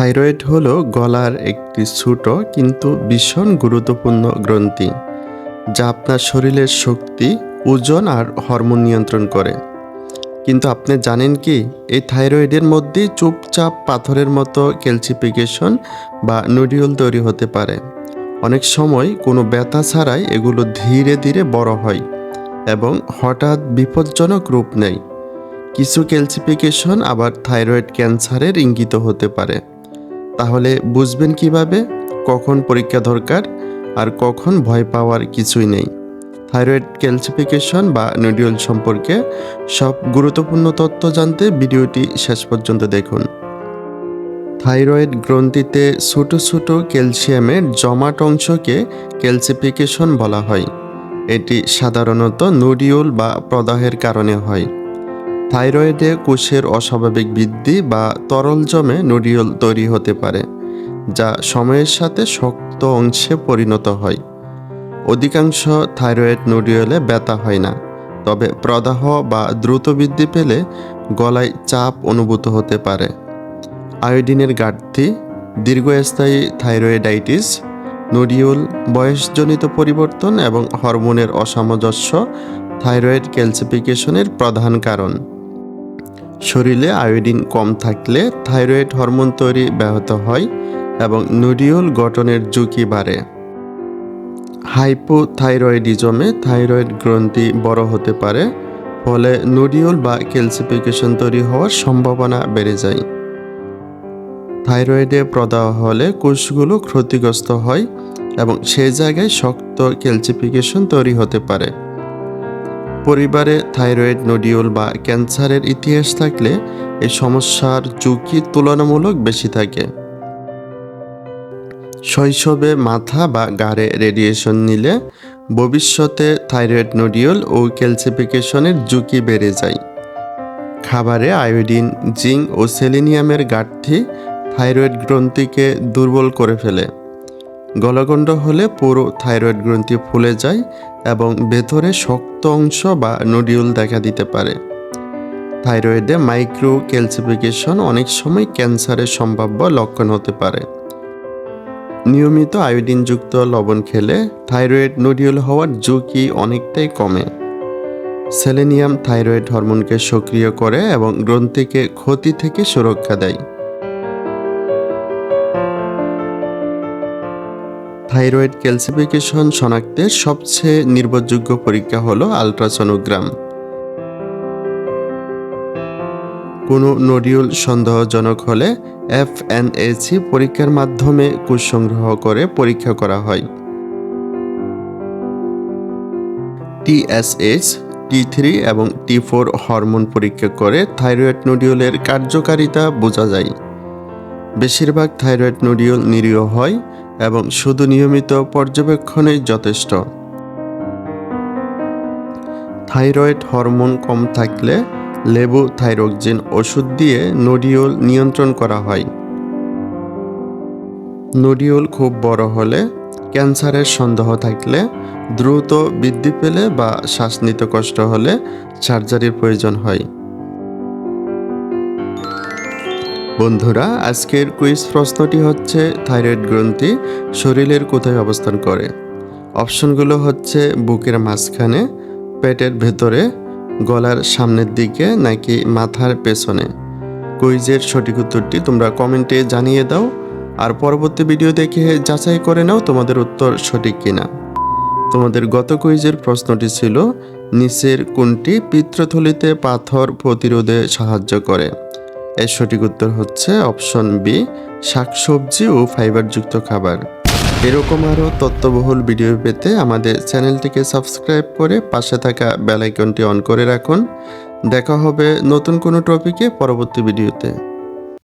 Thyroid হল গলার একটি ছোট কিন্তু ভীষণ গুরুত্বপূর্ণ গ্রন্থি, যা আপনার শরীরের শক্তি, ওজন আর হরমোন নিয়ন্ত্রণ করে। কিন্তু আপনি জানেন কি, এই থাইরয়েডের মধ্যেই চুপচাপ পাথরের মতো ক্যালসিফিকেশন বা নুডিউল তৈরি হতে পারে। অনেক সময় কোনো ব্যথা ছাড়াই এগুলো ধীরে ধীরে বড় হয় এবং হঠাৎ বিপজ্জনক রূপ নেয়। কিছু ক্যালসিফিকেশন আবার থাইরয়েড ক্যান্সারের ইঙ্গিত হতে পারে। তাহলে বুঝবেন কীভাবে? কখন পরীক্ষা দরকার আর কখন ভয় পাওয়ার কিছুই নেই। থাইরয়েড ক্যালসিফিকেশন বা নোডিউল সম্পর্কে সব গুরুত্বপূর্ণ তথ্য জানতে ভিডিওটি শেষ পর্যন্ত দেখুন। থাইরয়েড গ্রন্থিতে ছোট ছোট ক্যালসিয়ামের জমাট অংশকে ক্যালসিফিকেশন বলা হয়। এটি সাধারণত নোডিউল বা প্রদাহের কারণে হয়। থাইরয়েডে কোষের অস্বাভাবিক বৃদ্ধি বা তরল জমে নোডিউল তৈরি হতে পারে, যা সময়ের সাথে শক্ত অংশে পরিণত হয়। অধিকাংশ থাইরয়েড নোডিউলে ব্যথা হয় না, তবে প্রদাহ বা দ্রুত বৃদ্ধি পেলে গলায় চাপ অনুভূত হতে পারে। আয়োডিনের ঘাটতি, দীর্ঘস্থায়ী থাইরয়েডাইটিস, নোডিউল বয়সজনিত পরিবর্তন এবং হরমোনের অসামঞ্জস্য থাইরয়েড ক্যালসিফিকেশনের প্রধান কারণ। শরীরে আয়োডিন কম থাকলে থাইরয়েড হরমোন তৈরি ব্যাহত হয় এবং নুডিউল গঠনের ঝুঁকি বাড়ে। হাইপোথাইরয়েডিজমে থাইরয়েড গ্রন্থি বড় হতে পারে, ফলে নুডিউল বা ক্যালসিফিকেশন তৈরি হওয়ার সম্ভাবনা বেড়ে যায়। থাইরয়েডে প্রদাহ হলে কোষগুলো ক্ষতিগ্রস্ত হয় এবং সেই জায়গায় শক্ত ক্যালসিফিকেশন তৈরি হতে পারে। পরিবারে থাইরয়েড, নোডিউল বা ক্যান্সারের ইতিহাস থাকলে এই সমস্যার ঝুঁকি তুলনামূলক বেশি থাকে। শৈশবে মাথা বা গাড়ে রেডিয়েশন নিলে ভবিষ্যতে থাইরয়েড, নোডিউল ও ক্যালসিফিকেশনের ঝুঁকি বেড়ে যায়। খাবারে আয়োডিন, জিঙ্ক ও সেলিনিয়ামের ঘাটতি থাইরয়েড গ্রন্থিকে দুর্বল করে ফেলে। গলগণ্ড হলে পুরো থাইরয়েড গ্রন্থি ফুলে যায় এবং ভেতরে শক্ত অংশ বা নডিউল দেখা দিতে পারে। থাইরয়েডে মাইক্রো ক্যালসিফিকেশন অনেক সময় ক্যান্সারের সম্ভাব্য লক্ষণ হতে পারে। নিয়মিত আয়োডিনযুক্ত লবণ খেলে থাইরয়েড নডিউল হওয়ার ঝুঁকি অনেকটাই কমে। সেলেনিয়াম থাইরয়েড হরমোনকে সক্রিয় করে এবং গ্রন্থিকে ক্ষতি থেকে সুরক্ষা দেয়। থাইরয়েড ক্যালসিফিকেশন শনাক্তের সবচেয়ে নির্ভরযোগ্য পরীক্ষা হলো আলট্রাসনোগ্রাম। কোনো নডিউল সন্দেহজনক হলে এফএনএসি পরীক্ষার মাধ্যমে কোষ সংগ্রহ করে পরীক্ষা করা হয়। টিএসএইচ টি থ্রি এবং টি ফোর হরমোন পরীক্ষা করে থাইরয়েড নডিউলের কার্যকারিতা বোঝা যায়। বেশিরভাগ থাইরয়েড নডিউল নিরীহ হয় এবং শুধু নিয়মিত পর্যবেক্ষণেই যথেষ্ট। থাইরয়েড হরমোন কম থাকলে লেবু থাইরোক্সিন ওষুধ দিয়ে নোডিউল নিয়ন্ত্রণ করা হয়। নোডিউল খুব বড় হলে ক্যান্সারের সন্দেহ থাকলে দ্রুত বৃদ্ধি পেলে বা শ্বাস নিতে কষ্ট হলে সার্জারির প্রয়োজন হয়। বন্ধুরা, আজকের কুইজ প্রশ্নটি হচ্ছে থাইরয়েড গ্রন্থি শরীরের কোথায় অবস্থান করে? অপশনগুলো হচ্ছে বুকের মাঝখানে, পেটের ভেতরে, গলার সামনের দিকে নাকি মাথার পেছনে? কুইজের সঠিক উত্তরটি তোমরা কমেন্টে জানিয়ে দাও। আর পরবর্তী ভিডিও দেখে যাচাই করে নাও তোমাদের উত্তর সঠিক কিনা। তোমাদের গত কুইজের প্রশ্নটি ছিল, নিচের কোনটি পিত্রথলিতে পাথর প্রতিরোধে সাহায্য করে? এর সঠিক উত্তর হচ্ছে অপশন বি শাকসবজি ও ফাইবারযুক্ত খাবার। এরকম আরও তত্ত্ববহুল ভিডিও পেতে আমাদের চ্যানেলটিকে সাবস্ক্রাইব করে পাশে থাকা বেলাইকনটি অন করে রাখুন। দেখা হবে নতুন কোনো টপিকে পরবর্তী ভিডিওতে।